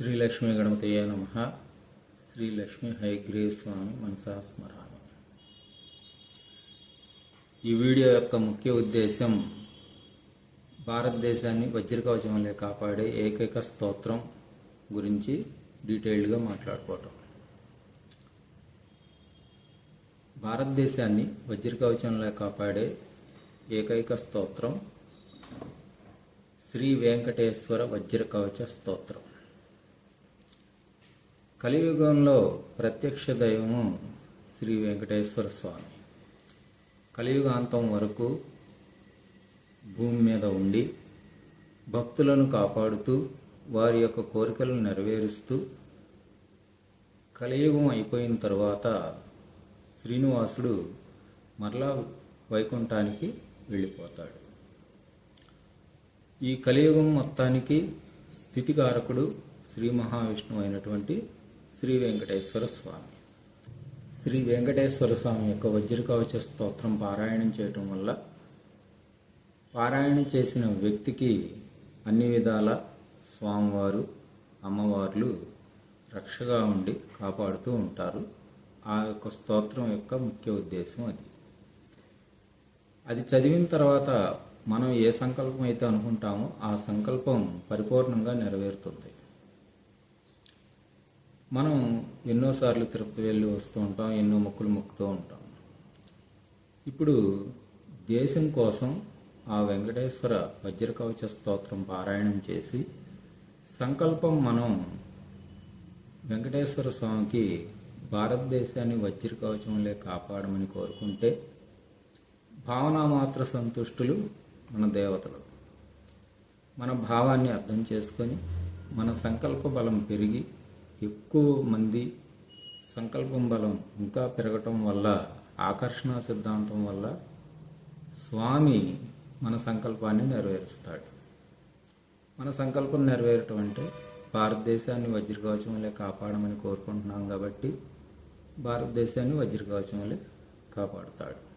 శ్రీలక్ష్మీ గణపతయ నమ. శ్రీలక్ష్మీ హైగ్రీవ్ స్వామి మనసా ఈ వీడియో యొక్క ముఖ్య ఉద్దేశం భారతదేశాన్ని వజ్రకవచం వల్లే కాపాడే ఏకైక స్తోత్రం గురించి డీటెయిల్డ్గా మాట్లాడుకోవటం. భారతదేశాన్ని వజ్రకవచంలో కాపాడే ఏకైక స్తోత్రం శ్రీ వెంకటేశ్వర వజ్రకవచ స్తోత్రం. కలియుగంలో ప్రత్యక్ష దైవము శ్రీ వెంకటేశ్వర స్వామి. కలియుగాంతం వరకు భూమి మీద ఉండి భక్తులను కాపాడుతూ వారి యొక్క కోరికలను నెరవేరుస్తూ కలియుగం అయిపోయిన తర్వాత శ్రీనివాసుడు మరలా వైకుంఠానికి వెళ్ళిపోతాడు. ఈ కలియుగం మొత్తానికి స్థితికారకుడు శ్రీ మహావిష్ణువు అయినటువంటి శ్రీ వెంకటేశ్వర స్వామి. శ్రీ వెంకటేశ్వర స్వామి యొక్క వజ్రకవచ స్తోత్రం పారాయణం చేయటం వల్ల పారాయణం చేసిన వ్యక్తికి అన్ని విధాల స్వామివారు అమ్మవార్లు రక్షగా ఉండి కాపాడుతూ ఉంటారు. ఆ యొక్క స్తోత్రం యొక్క ముఖ్య ఉద్దేశం అది. అది చదివిన తర్వాత మనం ఏ సంకల్పం అయితే అనుకుంటామో ఆ సంకల్పం పరిపూర్ణంగా నెరవేరుతుంది. మనం ఎన్నోసార్లు తిరుపతి వెళ్ళి వస్తూ ఉంటాం ఎన్నో మొక్కులు మొక్కుతూ ఉంటాం. ఇప్పుడు దేశం కోసం ఆ వెంకటేశ్వర వజ్రకవచ స్తోత్రం పారాయణం చేసి సంకల్పం మనం వెంకటేశ్వర స్వామికి భారతదేశాన్ని వజ్రకవచంలే కాపాడమని కోరుకుంటే భావనామాత్ర సంతుష్టులు మన దేవతలు. మన భావాన్ని అర్థం చేసుకొని మన సంకల్ప బలం పెరిగి ఎక్కువ మంది సంకల్పం బలం ఇంకా పెరగటం వల్ల ఆకర్షణ సిద్ధాంతం వల్ల స్వామి మన సంకల్పాన్ని నెరవేరుస్తాడు. మన సంకల్పం నెరవేరటం అంటే భారతదేశాన్ని వజ్రకవచం వల్లే కాపాడమని కోరుకుంటున్నాం కాబట్టి భారతదేశాన్ని వజ్రకవచం వల్లే కాపాడుతాడు.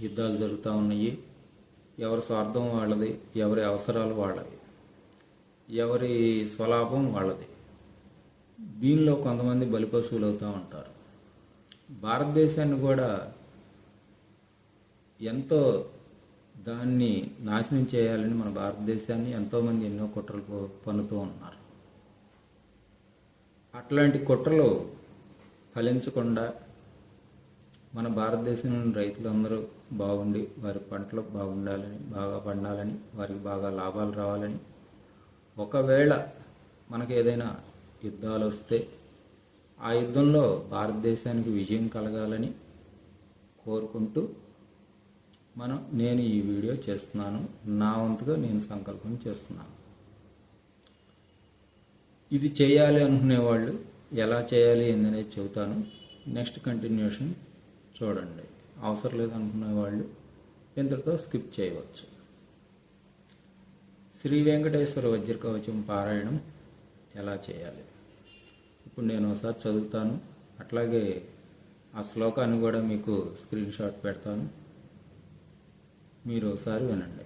యుద్ధాలు జరుగుతూ ఉన్నాయి. ఎవరి స్వార్థం వాళ్ళది ఎవరి అవసరాలు వాళ్ళవి. ఎవరి స్వలాభం వాళ్ళది. దీనిలో కొంతమంది బలిపశువులు అవుతూ ఉంటారు. భారతదేశాన్ని కూడా ఎంతో దాన్ని నాశనం చేయాలని మన భారతదేశాన్ని ఎంతోమంది ఎన్నో కుట్రలు పన్నుతూ ఉన్నారు. అట్లాంటి కుట్రలు ఫలించకుండా మన భారతదేశంలోని రైతులందరూ బాగుండి వారి పంటలు బాగుండాలని బాగా పండాలని వారికి బాగా లాభాలు రావాలని ఒకవేళ మనకు ఏదైనా యుద్ధాలు వస్తే ఆ యుద్ధంలో భారతదేశానికి విజయం కలగాలని కోరుకుంటూ మనం నేను ఈ వీడియో చేస్తున్నాను. నా వంతుగా నేను సంకల్పం చేస్తున్నాను. ఇది చేయాలి అనుకునే వాళ్ళు ఎలా చేయాలి ఏందనేది చెబుతాను. నెక్స్ట్ కంటిన్యూషన్ చూడండి. అవసరం లేదనుకునే వాళ్ళు ఇంతటితో స్కిప్ చేయవచ్చు. శ్రీ వెంకటేశ్వర వజ్రకవచం పారాయణం ఎలా చేయాలి? ఇప్పుడు నేను ఒకసారి చదువుతాను. అట్లాగే ఆ శ్లోకాన్ని కూడా మీకు స్క్రీన్ షాట్ పెడతాను. మీరు ఒకసారి వినండి.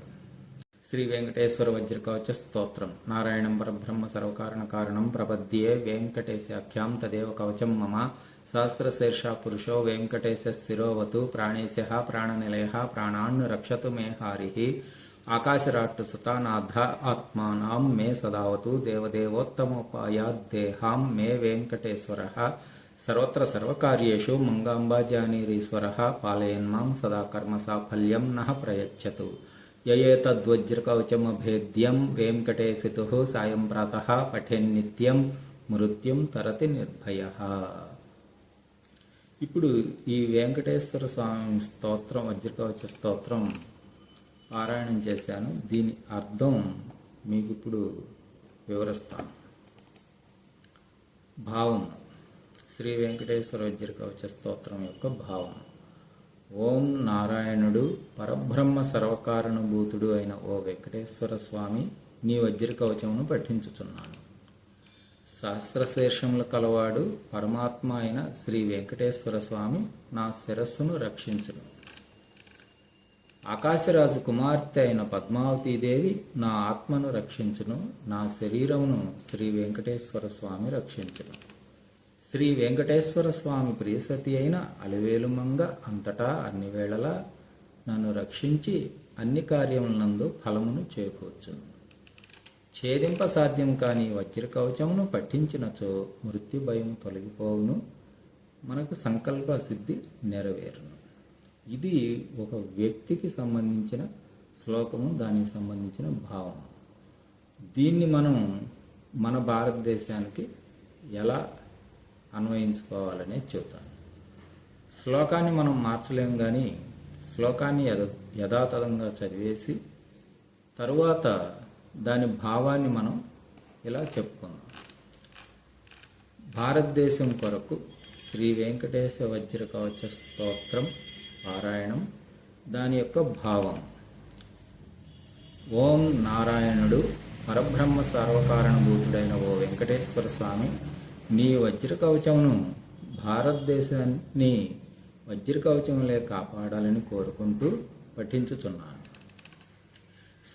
శ్రీ వెంకటేశ్వర వజ్రకవచ స్తోత్రం. నారాయణం పరబ్రహ్మ సర్వకారణ కారణం ప్రపద్యే వెంకటేశాఖ్యాం తదేవ కవచం మమ సహస్రశీర్ష పురుషో వెంకటేశ శిరోవతు ప్రాణేశ ప్రాణనిలయ ప్రాణాన్ రక్షతు మే హారి ఆకాశరాట్టు సుతానాథ ఆత్మానాం మే సదావతు దేవదేవోత్తమోపాయాద్దేహాం మే వెంకటేశ్వర సర్వత్ర సర్వకార్యేషు మంగాంబాజానీరీశ్వర పాలయన్మాం సదా కర్మ సాఫల్యం నః ప్రయచ్చతు. యయేతద్వజ్రకవచమభేద్యం వెంకటేశితు సాయం ప్రాతః పఠేన్నిత్యం మృత్యుం తరతి నిర్భయ. ఇప్పుడు ఈ వెంకటేశ్వర స్వామి స్తోత్రం వజ్రకవచ స్తోత్రం పారాయణం చేశాను. దీని అర్థం మీకు ఇప్పుడు వివరిస్తాను. భావం. శ్రీ వెంకటేశ్వర వజ్రకవచ స్తోత్రం యొక్క భావం. ఓం నారాయణుడు పరబ్రహ్మ సర్వకారణభూతుడు అయిన ఓ వెంకటేశ్వర స్వామి నీ వజ్రకవచమును పఠించుచున్నాను. సహస్రశీర్షముల కలవాడు పరమాత్మ అయిన శ్రీ వెంకటేశ్వర స్వామి నా శిరస్సును రక్షించును. ఆకాశరాజు కుమార్తె అయిన పద్మావతీదేవి నా ఆత్మను రక్షించును నా శరీరమును శ్రీ వెంకటేశ్వర స్వామి రక్షించును. శ్రీ వెంకటేశ్వర స్వామి ప్రియసతి అయిన అలివేలుమంగ అంతటా అన్ని వేళలా నన్ను రక్షించి అన్ని కార్యములందు ఫలమును చేకూర్చును. ఛేదింప సాధ్యం కాని వజ్ర కవచమును పఠించినచో మృత్యు భయం తొలగిపోవును మనకు సంకల్ప సిద్ధి నెరవేరును. ఇది ఒక వ్యక్తికి సంబంధించిన శ్లోకము దానికి సంబంధించిన భావం దీన్ని మనం మన భారతదేశానికి ఎలా అన్వయించుకోవాలనే చెబుతాను. శ్లోకాన్ని మనం మార్చలేం కానీ శ్లోకాన్ని యథ యథాతథంగా చదివేసి తరువాత దాని భావాన్ని మనం ఇలా చెప్పుకుందాం. భారతదేశం కొరకు శ్రీ వెంకటేశ వజ్ర కవచ స్తోత్రం పారాయణం దాని యొక్క భావం. ఓం నారాయణుడు పరబ్రహ్మ సర్వకారణభూతుడైన ఓ వెంకటేశ్వర స్వామి నీ వజ్ర కవచమును భారతదేశాన్ని వజ్ర కవచములే కాపాడాలని కోరుకుంటూ పఠించుచున్నాను.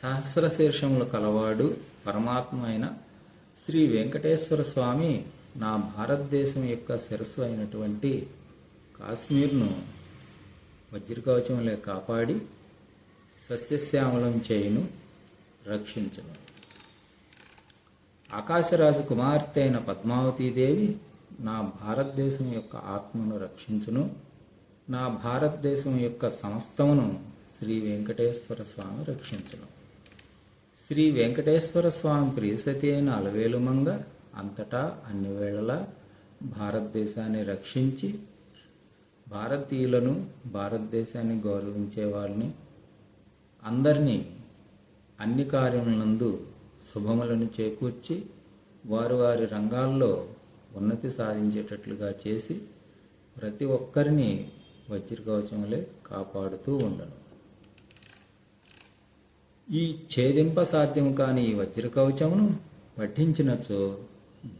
సహస్ర శీర్షములు కలవాడు పరమాత్మ అయిన శ్రీ వెంకటేశ్వర స్వామి నా భారతదేశం యొక్క శిరస్సు అయినటువంటి కాశ్మీర్ను వజ్రకవచములే కాపాడి సస్యశ్యామలం చేయును రక్షించను. ఆకాశరాజు కుమార్తె అయిన పద్మావతీదేవి నా భారతదేశం యొక్క ఆత్మను రక్షించును నా భారతదేశం యొక్క సమస్తమును శ్రీ వెంకటేశ్వర స్వామి రక్షించును. శ్రీ వెంకటేశ్వర స్వామి ప్రియసతి అయిన అలవేలుమంగ అంతటా అన్ని వేళలా భారతదేశాన్ని రక్షించి భారతీయులను భారతదేశాన్ని గౌరవించే వాళ్ళని అందరినీ అన్ని కార్యములందు శుభములను చేకూర్చి వారు వారి రంగాల్లో ఉన్నతి సాధించేటట్లుగా చేసి ప్రతి ఒక్కరిని వజ్రకవచములే కాపాడుతూ ఉండను. ఈ ఛేదింప సాధ్యము కాని ఈ వజ్రకవచమును పఠించినచో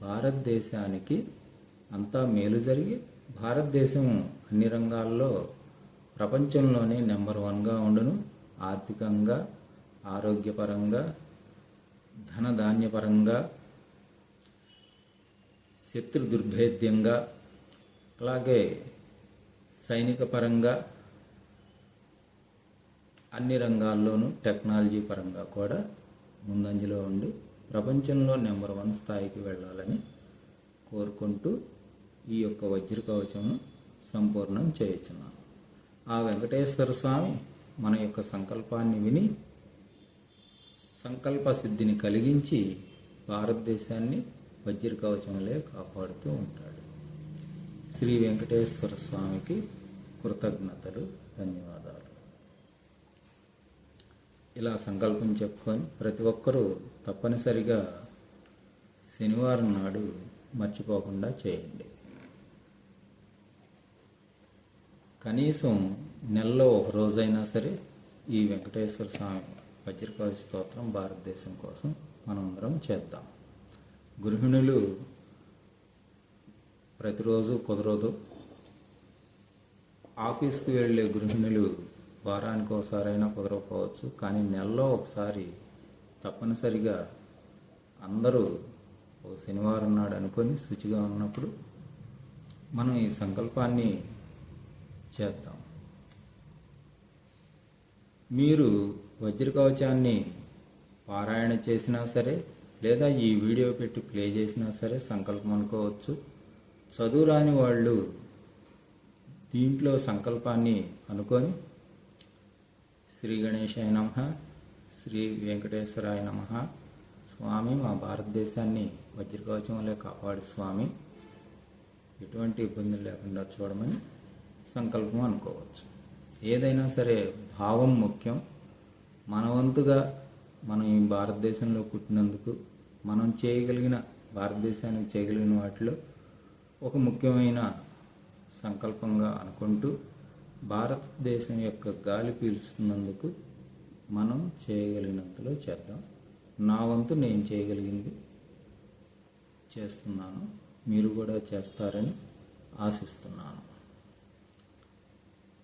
భారతదేశానికి అంతా మేలు జరిగి భారతదేశం అన్ని రంగాల్లో ప్రపంచంలోనే నెంబర్ వన్గా ఉండను. ఆర్థికంగా ఆరోగ్యపరంగా ధనధాన్యపరంగా శత్రు దుర్భేద్యంగా అలాగే సైనిక పరంగా అన్ని రంగాల్లోనూ టెక్నాలజీ పరంగా కూడా ముందంజలో ఉండి ప్రపంచంలో నెంబర్ వన్ స్థాయికి వెళ్ళాలని కోరుకుంటూ ఈ యొక్క వజ్ర కవచమును సంపూర్ణం చేయుచున్నాను. ఆ వెంకటేశ్వర స్వామి మన యొక్క సంకల్పాన్ని విని సంకల్ప సిద్ధిని కలిగించి భారతదేశాన్ని వజ్ర కవచములే కాపాడుతూ ఉంటాడు. శ్రీ వెంకటేశ్వర స్వామికి కృతజ్ఞతలు ధన్యవాదాలు. ఇలా సంకల్పం చెప్పుకొని ప్రతి ఒక్కరూ తప్పనిసరిగా శనివారం నాడు మర్చిపోకుండా చేయండి. కనీసం నెలలో ఒక రోజైనా సరే ఈ వెంకటేశ్వర స్వామి వజ్రకవచ స్తోత్రం భారతదేశం కోసం మనమందరం చేద్దాం. గృహిణులు ప్రతిరోజు కుదరదు. ఆఫీస్కి వెళ్ళే గృహిణులు వారానికి ఒకసారైనా కుదరకపోవచ్చు కానీ నెలలో ఒకసారి తప్పనిసరిగా అందరూ ఓ శనివారం నాడు అనుకొని శుచిగా ఉన్నప్పుడు మనం ఈ సంకల్పాన్ని చేద్దాం. మీరు వజ్రకవచాన్ని పారాయణ చేసినా సరే లేదా ఈ వీడియో పెట్టి ప్లే చేసినా సరే సంకల్పం అనుకోవచ్చు. చదువు రాని వాళ్ళు దీంట్లో సంకల్పాన్ని అనుకొని శ్రీ గణేశాయ నమ శ్రీ వెంకటేశ్వరాయ నమ స్వామి మా భారతదేశాన్ని వజ్రకవచం వల్లే కాపాడు స్వామి. ఎటువంటి ఇబ్బందులు లేకుండా చూడమని సంకల్పం అనుకోవచ్చు. ఏదైనా సరే భావం ముఖ్యం. మన వంతుగా మనం ఈ భారతదేశంలో పుట్టినందుకు మనం చేయగలిగిన భారతదేశానికి చేయగలిగిన వాటిలో ఒక ముఖ్యమైన సంకల్పంగా అనుకుంటూ భారతదేశం యొక్క గాలి పీల్చుతున్నందుకు మనం చేయగలిగినంతలో చేద్దాం. నా వంతు నేను చేయగలిగింది చేస్తున్నాను. మీరు కూడా చేస్తారని ఆశిస్తున్నాను.